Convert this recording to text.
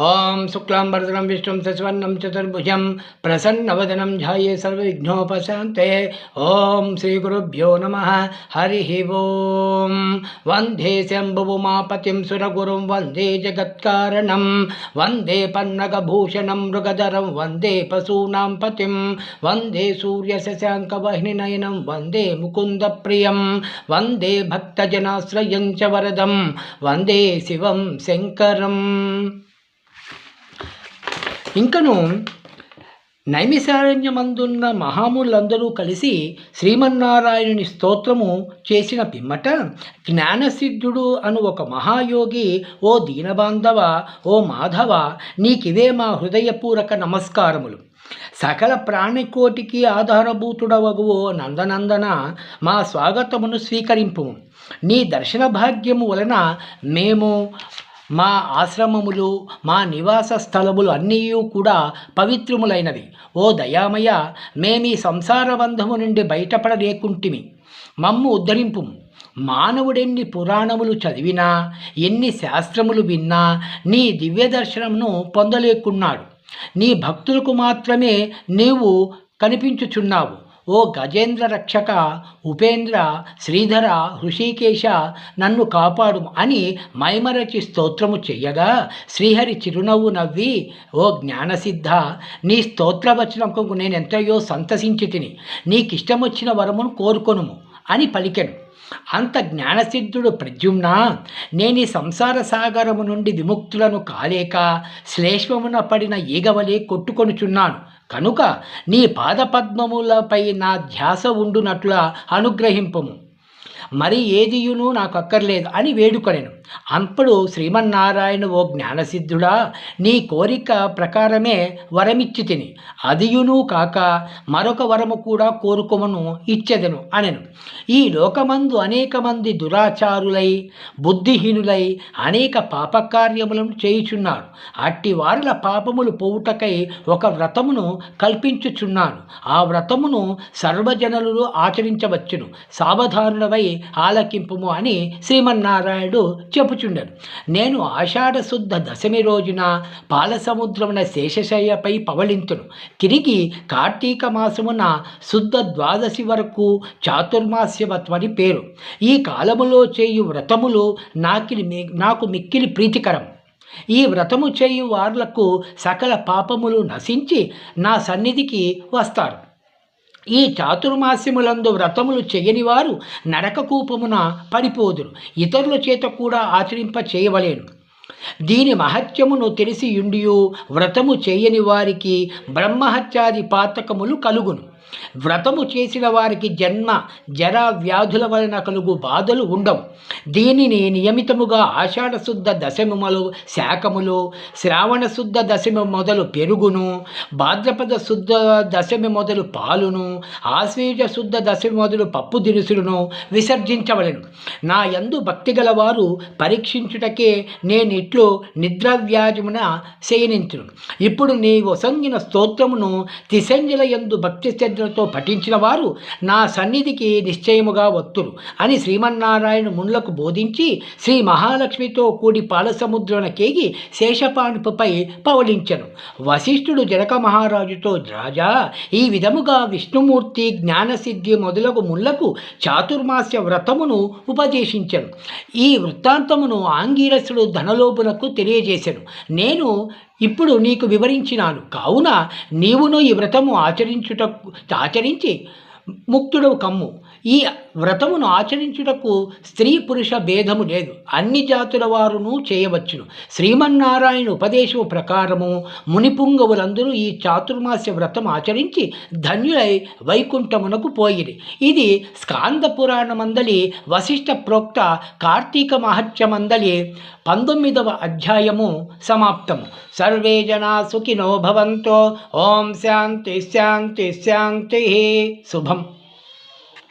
ओं शुक्लां विष्णु विष्णुं शशिवर्णं चतुर्भुजं, प्रसन्नवदनं ध्याये सर्वविघ्नोपशान्ते। ॐ श्रीगुरुभ्यो नमः, हरिः वंदे वंदे शम्भुमापतिं वंदे जगत्कार वंदे वंदे मृगधर वंदे पशूना पति। वंदे सूर्य सूर्यशशाङ्कवह्निनयनं वंदे मुकुंद वंदे वंदे च वरदं। वंदे शिव शंकर ఇంకను నైమిశారణ్యమందున్న మహాములందరూ కలిసి శ్రీమన్నారాయణుని స్తోత్రము చేసిన పిమ్మట జ్ఞానసిద్ధుడు అను ఒక మహాయోగి ఓ దీనబాంధవ ఓ మాధవ నీకివే మా హృదయపూర్వక నమస్కారములు. సకల ప్రాణికోటికి ఆధారభూతుడవగువో ఓ నందనందన మా స్వాగతమును స్వీకరింపు. నీ దర్శన భాగ్యము వలన మేము మా ఆశ్రమములు మా నివాస స్థలములు అన్నీ కూడా పవిత్రములైనవి. ఓ దయామయ మేమీ సంసార బంధము నుండి బయటపడలేకుంటిమి. మమ్ము ఉద్ధరింపు. మానవుడెన్ని పురాణములు చదివినా ఎన్ని శాస్త్రములు విన్నా నీ దివ్య దర్శనమును పొందలేకున్నాడు. నీ భక్తులకు మాత్రమే నీవు కనిపించుచున్నావు. ఓ గజేంద్ర రక్షక ఉపేంద్ర శ్రీధర హృషికేశ నన్ను కాపాడు అని మైమరచి స్తోత్రము చెయ్యగా. శ్రీహరి చిరునవ్వు నవ్వి ఓ జ్ఞానసిద్ధ నీ స్తోత్రవచనకు నేను ఎంతయో సంతసించి తిని నీకిష్టమొచ్చిన వరమును కోరుకొనుము అని పలికెను. అంత జ్ఞానసిద్ధుడు ప్రద్యుమ్న నేను ఈ సంసార సాగరము నుండి విముక్తులను కాలేక శ్లేష్మమున పడిన ఈగవలే కొట్టుకొనుచున్నాను కనుక నీ పాదపద్మములపై నా ధ్యాస ఉండునట్ల అనుగ్రహింపము. మరి ఏదియును నాకు అక్కర్లేదు అని వేడుకొనెను. అప్పుడు శ్రీమన్నారాయణ ఓ జ్ఞానసిద్ధుడా నీ కోరిక ప్రకారమే వరమిచ్చి తిని. అదియును కాక మరొక వరము కూడా కోరుకోమను ఇచ్చెదను అనెను. ఈ లోకమందు అనేక మంది దురాచారులై బుద్ధిహీనులై అనేక పాపకార్యములను చేయుచున్నారు అట్టి వారుల పాపములు పోవుటకై ఒక వ్రతమును కల్పించుచున్నాను. ఆ వ్రతమును సర్వజనులు ఆచరించవచ్చును. సావధానులవై ఆలకింపుము అని శ్రీమన్నారాయణుడు చెప్పుచుండెను. నేను ఆషాఢ శుద్ధ దశమి రోజున పాలసముద్రమున శేషశయ్యపై పవళింతును. తిరిగి కార్తీక మాసమున శుద్ధ ద్వాదశి వరకు చాతుర్మాస్యవత్వని పేరు. ఈ కాలములో చేయు వ్రతములు నాకిలి నాకు మిక్కిలి ప్రీతికరం. ఈ వ్రతము చేయు వార్లకు సకల పాపములు నశించి నా సన్నిధికి వస్తారు. ఈ చాతుర్మాస్యములందు వ్రతములు చేయనివారు నరకకూపమున పడిపోదురు ఇతరుల చేత కూడా ఆచరింప చేయవలేను. దీని మహత్యమును తెలిసియుండియు వ్రతము చేయని వారికి బ్రహ్మహత్యాది పాతకములు కలుగును. వ్రతము చేసిన వారికి జన్మ జర వ్యాధుల వలన కలుగు బాధలు ఉండవు. దీనిని నియమితముగా ఆషాఢశుద్ధ దశమములు శాఖములు శ్రావణ శుద్ధ దశమి మొదలు పెరుగును భాద్రపద శుద్ధ దశమి మొదలు పాలును ఆశ్వీజ శుద్ధ దశమి మొదలు పప్పు దినుసులను విసర్జించవలను. నా యందు భక్తి గలవారు పరీక్షించుటకే నేను ఇట్లు నిద్రవ్యాజమున శయనించును. ఇప్పుడు నీ వసంగిన స్తోత్రమును తిసంజల యందు భక్తి శ్రద్ధలతో పఠించిన వారు నా సన్నిధికి నిశ్చయముగా వత్తురు అని శ్రీమన్నారాయణ మునులకు బోధించి శ్రీ మహాలక్ష్మితో కూడి పాలసముద్రన కేగి శేషపానుపై పవలించను వశిష్ఠుడు జనక మహారాజుతో రాజా ఈ విధముగా విష్ణుమూర్తి జ్ఞానసిద్ధి మొదలగు ముళ్ళకు చాతుర్మాస్య వ్రతమును ఉపదేశించను. ఈ వృత్తాంతమును ఆంగీరసుడు ధనలోపునకు తెలియజేశాను నేను ఇప్పుడు నీకు వివరించినాను. కావున నీవును ఈ వ్రతము ఆచరించుట ఆచరించి ముక్తుడవు కమ్ము. ఈ వ్రతమును ఆచరించుటకు స్త్రీ పురుష భేదము లేదు. అన్ని జాతుల వారును చేయవచ్చును. శ్రీమన్నారాయణ ఉపదేశము ప్రకారము మునిపుంగవులందరూ ఈ చాతుర్మాస్య వ్రతం ఆచరించి ధన్యులై వైకుంఠమునకు పోయిరి. ఇది స్కాంద పురాణమందలి వశిష్ఠ ప్రోక్త కార్తీక మహత్యమందలి పంతొమ్మిదవ అధ్యాయము సమాప్తము. సర్వే జనా సుఖినో భవంతో. ఓం శాంతి శాంతి శాంతి. శుభం.